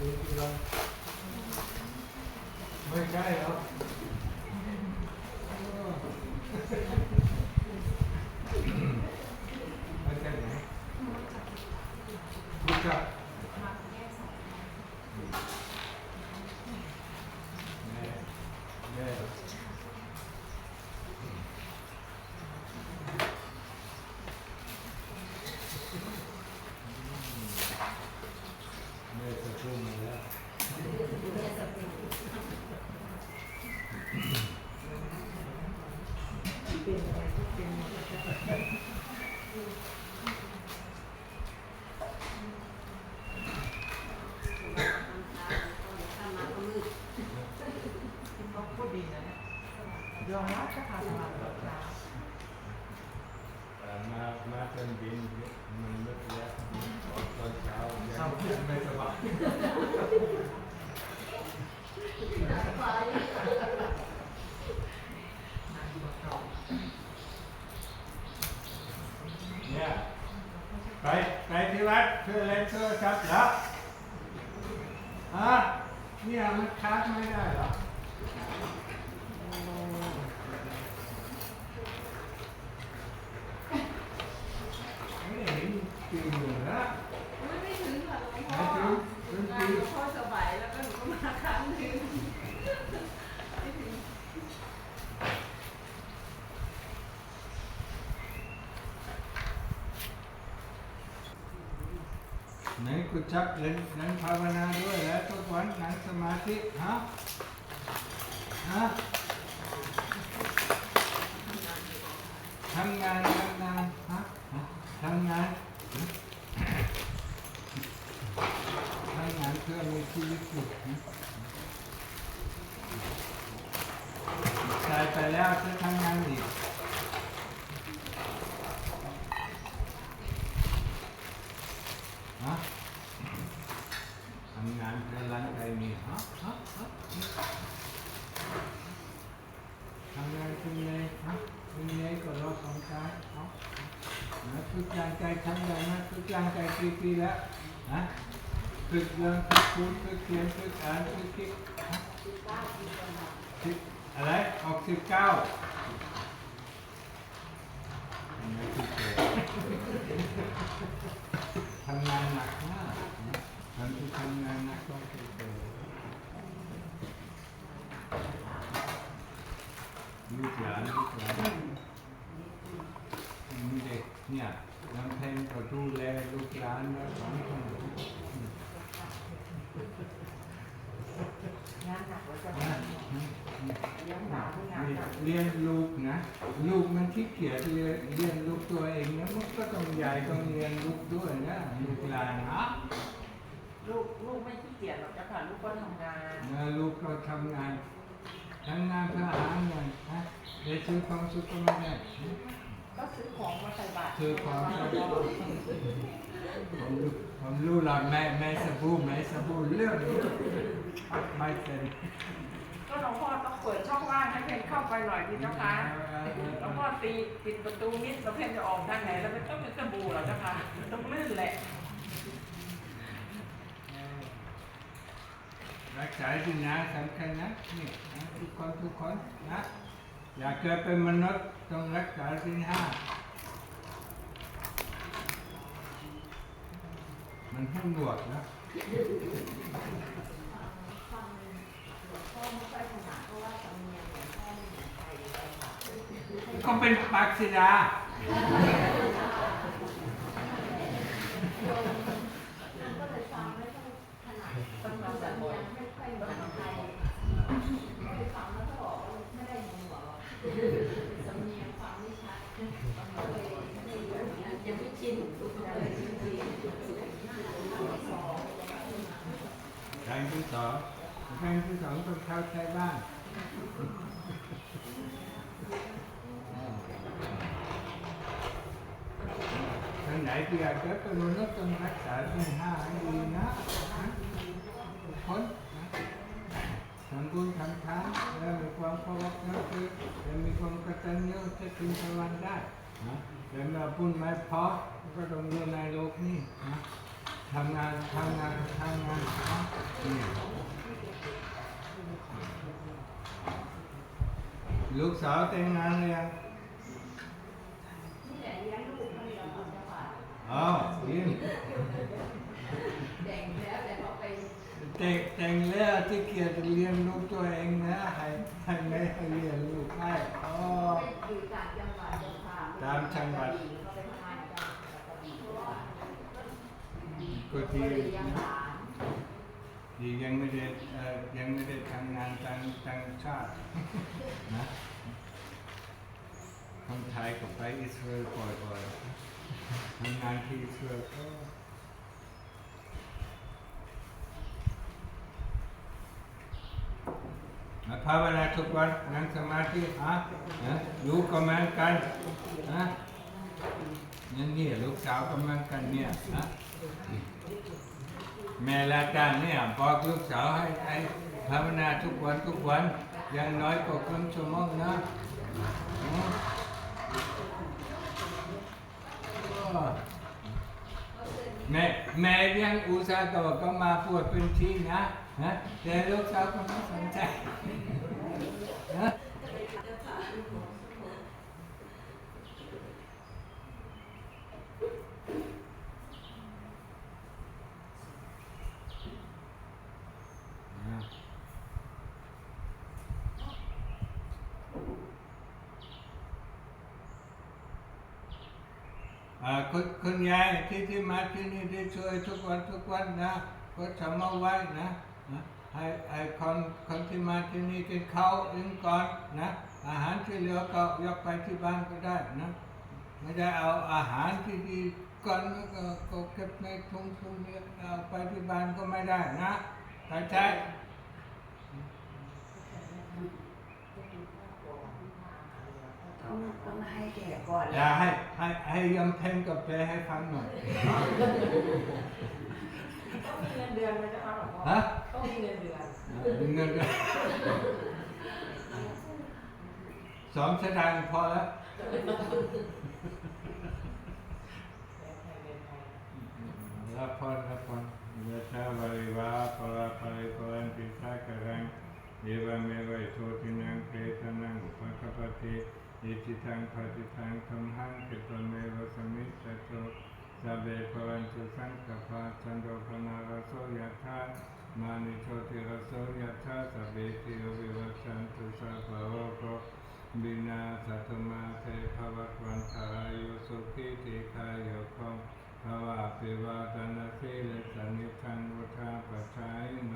ไม่ใช่แล้ว metros. ไหนกูจับเล่นนั่งภาวนาด้วยแล้วทุกวันนั่งสมาธิฮะฮะทำงานทำงานฮะทำงานทำงานเพื่อมีชีวิตอยู่ตายไปแล้วจะทำงานอีกฮะทำงานเพื่อร่างกายมีฮะฮะฮะ ทำงานคุณยายฮะคุณยายก็รอสองใจฮะนะทุกอย่างใจทำได้นะทุกอย่างใจกี่ปีแล้วฮะฝึกเรียนฝึกพูดฝึกเขียนฝึกอ่านฝึกคิดฮะสิบอะไรออกสิบเก้าทำงานที่เกิดทำงานหนักมากนะทำที่ทำงานหนักก็คือเกิด ลูกหลานลูกหลานมีเด็กเนี่ยน้ำเพนก็ดูแลลูกหลานแล้วสองคนงานหนักกว่าจะนะทำยังหนาที่งานหนัก เรียนลูกนะ ลูกมันขี้เกียจเรียนเรียนลูกตัวเองนะมันก็ต้องยายต้องเรียนลูกด้วยนะลูกหลานนะลูกลูกไม่ขี้เกียจหรอกจ้ะค่ะลูกก็ทำงานนะลูกก็ทำงาน ทำงานเพื่อหาเงินนะเดี๋ยวซื้อความสุขก็ไม่ได้นะก็ซื้อของมาใส่บาตรซื้อของก็ได้ผมรู้ผมรู้หลักแม่แม่สบู่แม่สบู่เรื่องไม่เป็นก็หลวงพ่อต้องเปิดช่องว่างให้เพนเข้าไปหน่อยดีเจ้าคะหลวงพ่อตีปิดประตูมิดแล้วเพนจะออกทางไหนแล้วไม่ต้องเป็นสบู่หรอกเจ้าคะต้องลื่นแหละ รักษาสินะสำคัญนะนี่นะทุกคนทุกคนนะอยากเกิดเป็นมนุษย์ต้องรักษาสินห้ามันให้บวกนะก็เป็นปากศิลา ต้องมาสวด ยังไม่ชิน ครั้งที่ สองครั้งที่สองต้องเข้าใช้บ้านทางไหนที่อยากเกิดเป็นมนุษย์ต้องรักษาสินห้าให้ดีนะนะทุกคนนะทำบุญทำทานแล้วมีความเคารพนับถือและมีความกตัญญูจะถึงสวรรค์ได้แต่เมื่อบุญไม่พอก็ต้องอยู่ในโลกนี้นะ ทำงานทำงานทำงานเนี่ยลูกสาวแต่งงานเลยงนี่แหละเลี้ยงลูกเขาเดียวเอาเจ้าค่ะอ้าวยิ้มแต่งแล้วแต่เขาไปแต่งแต่งแล้วที่เกียรติเรียนลูกตัวเองนะให้ให้ไม่ให้เรียนลูกให้อ๋อไปอยู่ต่างจังหวัดเจ้าค่ะตามจังหวัด เขาไปทำงานจังหวัดกระบี่เพราะว่า ก็ที่เลยเลี้ยงหลานดียังไม่ได้เอ่อยังไม่ได้ทำงานทางทางชาตินะคนไทยก็ไปอิสราเอลบ่อยๆทำงานที่อิสราเอลก็มาภาวนาทุกวันนั่งสมาธิฮะนะลูกก็เหมือนกันนะนั่นนี่ลูกสาวก็เหมือนกันเนี่ยนะ แม่ละกันเนี่ยบอกลูกสาวให้ให้ภาวนาทุกวันทุกวันอย่างน้อยก็ครึ่งชั่วโมงนะแม่แม่ยังอุตส่าห์ตัวก็มาปวดเป็นทีนะนะแต่ลูกสาวก็ไม่สนใจนะ คุณคุณยายที่ที่มาที่นี่ได้ช่วยทุกวันทุกวันนะก็ทำเอาไว้นะให้ให้คนคนที่มาที่นี่กินข้าวอิ่มก่อนนะอาหารที่เหลือก็ยกไปที่บ้านก็ได้นะไม่ได้เอาอาหารที่ดีก่อนก็ก็เก็บในถุงถุงนี้เอาไปที่บ้านก็ไม่ได้นะเข้าใจ ต้องต้องให้แก่ก่อนอย่าให้ให้ให้ยำเพนกับแปลให้ฟังหน่อย ต้องมีเงินเดือนไหมเจ้าค่ะหลวงพ่อฮะ ต้องมีเงินเดือนเงินก็สองสตางค์พอแล้ว รับพรรับพรยะถาวาริวาปราภริปรันติสากรังเอวเมวัยโชตินังเปตนังอุปกปปติ อิจิตังปฏิตังธรรมังกิตเมวสมิจจโตสัพเพปวันตุสังกปะจันโดปนารโสยะถามานิโชติรโสยะถาสัพเพติโยวิวัชันตุสัพพะโรโกบินาสัตมาเทภวัตวันตายโยสุขิติกายโยโคภาวะปิวาตนาสิเลสานิทังวุธาปัจจายโน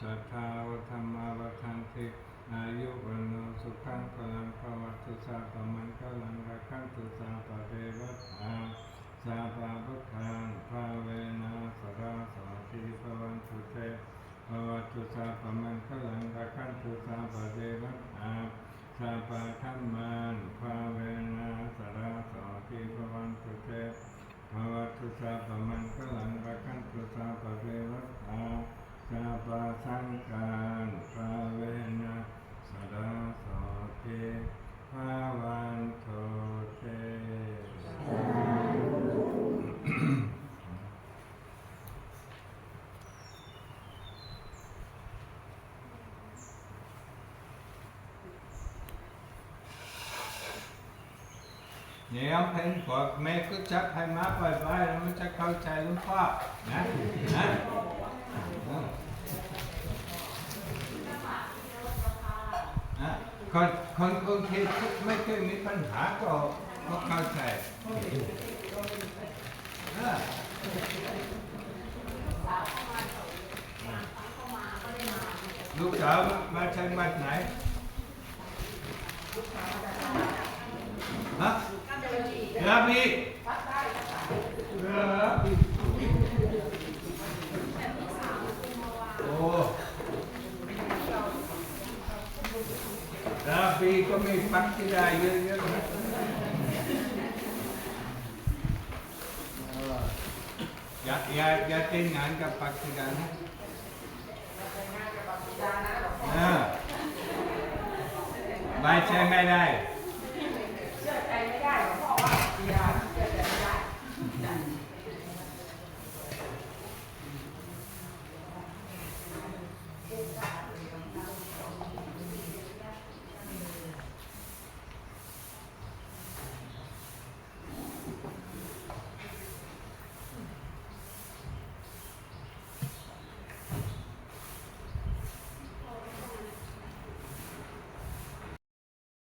จัตตาวธรรมาวัฏันติ อายุวันโนสุขังพลังภวัตุสาปมันกลังรักขันตุสาปเทวะทาสาปะพุทธังพาเวนะสราสาธิภวันตุเตภวัตุสาปมันกลังรักขันตุสาปเทวะทาสาปะธรรมันภาเวนะสราสาธิภวันตุเต ภาวะตุสาปมันกลังรักขันตุสาปะเทวะตาสาปะสังฆานภาเวนะสดาโสเทภาวันโทเต เนี่ยเพนบอกแม่ก็จับให้มาปล่อยไปแล้วมันจะเข้าใจหลุงพ่อนะนะเออนะคนคนคนที่ไม่เคยมีปัญหาก็ก็เข้าใจเออลูกสาวมาจากบ้านไหนฮะ ลาบีลาบีโอ้ลาบีก็มีปักที่ได้เยอะๆนะเอออย่าอย่าอย่าเต้นงานกับปักที่ได้นะเออไม่ใช่ไม่ได้